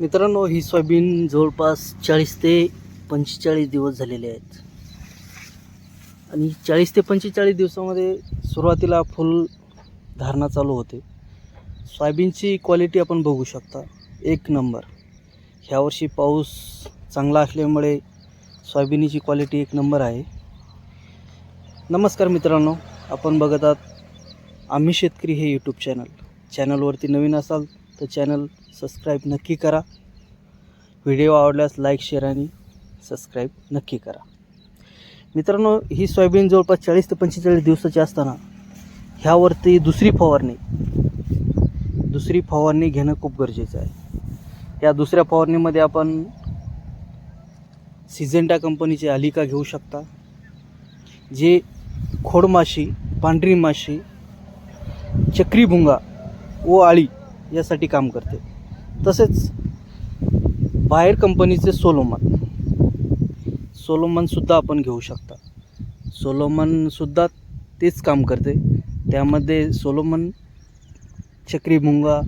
मित्रांनो ही सोयाबीन जवळपास चाळीस ते पंचेचाळीस दिवस झालेले आहेत. आणि चाळीस ते पंचेचाळीस दिवसामध्ये सुरुवातीला फुल धारणा चालू होते. सोयाबीनची क्वालिटी आपण बघू शकता. एक नंबर. ह्यावर्षी पाऊस चांगला असल्यामुळे सोयाबीनची क्वालिटी एक नंबर आहे. नमस्कार मित्रांनो आपण बघत आहात आम्ही शेतकरी हे यूट्यूब चॅनल चॅनलवरती नवीन असाल तर चॅनल सबस्क्राईब नक्की करा. व्हिडिओ आवडल्यास लाईक शेअर आणि सबस्क्राईब नक्की करा. मित्रांनो ही सोयाबीन जवळपास चाळीस ते पंचेचाळीस दिवसाची असताना ह्यावरती दुसरी फवारणी दुसरी फवारणी घेणं खूप गरजेचं आहे. या दुसऱ्या फवारणीमध्ये आपण सिजेंटा कंपनीची अलिका घेऊ शकता जे खोडमाशी पांढरी माशी चक्री भुंगा व आळी यासाठी काम करते. तसेच बाहेर कंपनीचे सोलोमन. सोलोमनसुद्धा आपण घेऊ शकता. सोलोमनसुद्धा तेच काम करते. त्यामध्ये सोलोमन चक्रीभुंगा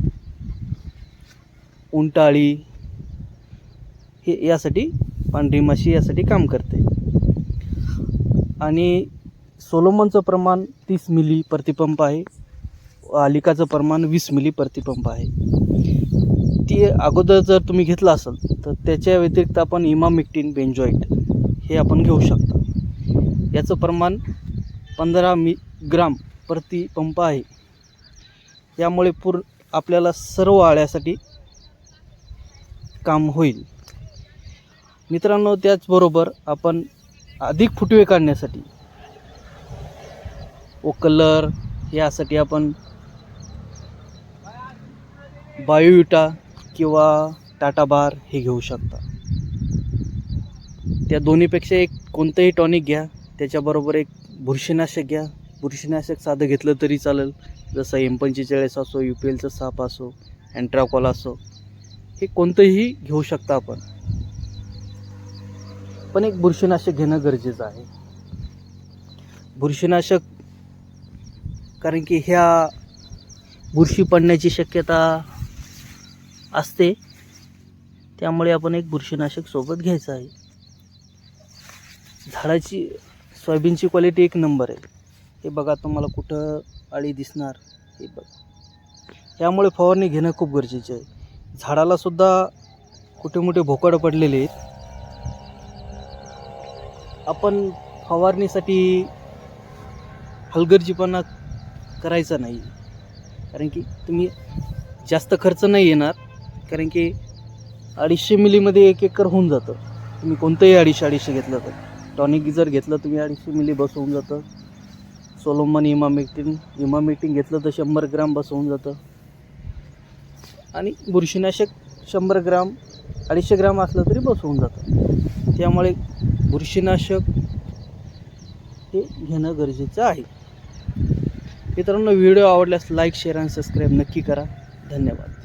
उंटाळी हे यासाठी पांढरी माशी यासाठी काम करते. आणि सोलोमनचं प्रमाण तीस मिली प्रतिपंप आहे. अलिकाचं प्रमाण वीस मिली प्रतिपंप आहे. ती अगोदर जर तुम्ही घेतला असाल तर त्याच्या व्यतिरिक्त आपण इमामिक्टिन बेंजॉईट हे आपण घेऊ शकता. याचं प्रमाण पंधरा मि ग्राम प्रति पंप आहे. यामुळे पूर आपल्याला सर्व आळ्यासाठी काम होईल. मित्रांनो त्याचबरोबर आपण अधिक फुटवे काढण्यासाठी व कलर यासाठी आपण बायोविटा किंवा टाटा बार हे घेऊ शकता. त्या दोन्हीपेक्षा एक कोणतंही टॉनिक घ्या त्याच्याबरोबर एक बुरशीनाशक घ्या. बुरशीनाशक साधं घेतलं तरी चालेल. जसं एम पंचेचाळीस असो यू पी एलचं साप असो अँट्राकॉल असो हे कोणतंही घेऊ शकता आपण. पण एक बुरशीनाशक घेणं गरजेचं आहे. बुरशीनाशक कारण की ह्या बुरशी पडण्याची शक्यता असते त्यामुळे आपण एक बुरशीनाशक सोबत घ्यायचं आहे. झाडाची सोयाबीनची क्वालिटी एक नंबर आहे. हे बघा तुम्हाला कुठं अळी दिसणार हे बघ. त्यामुळे फवारणी घेणं खूप गरजेचे आहे. झाडालासुद्धा कुठे मोठे भोकाड पडलेले आहेत. आपण फवारणीसाठी हलगर्जीपणा करायचा नाही. कारण की तुम्ही जास्त खर्च नाही येणार. कारण की अडीचशे मिलीमध्ये एक एकर होऊन जातं. तुम्ही कोणतंही अडीचशे अडीचशे घेतलं तर. टॉनिक जर घेतलं तुम्ही अडीचशे मिली बस होऊन जातं. सोलोमन इमामेक्टिन इमामेक्टिन घेतलं तर शंभर ग्राम बस होऊन जातं. आणि बुरशीनाशक शंभर ग्राम अडीचशे ग्राम असलं तरी बस होऊन जातं. त्यामुळे बुरशीनाशक हे घेणं गरजेचं आहे. मित्रांनो व्हिडिओ आवडल्यास लाईक शेअर आणि सबस्क्राईब नक्की करा. धन्यवाद.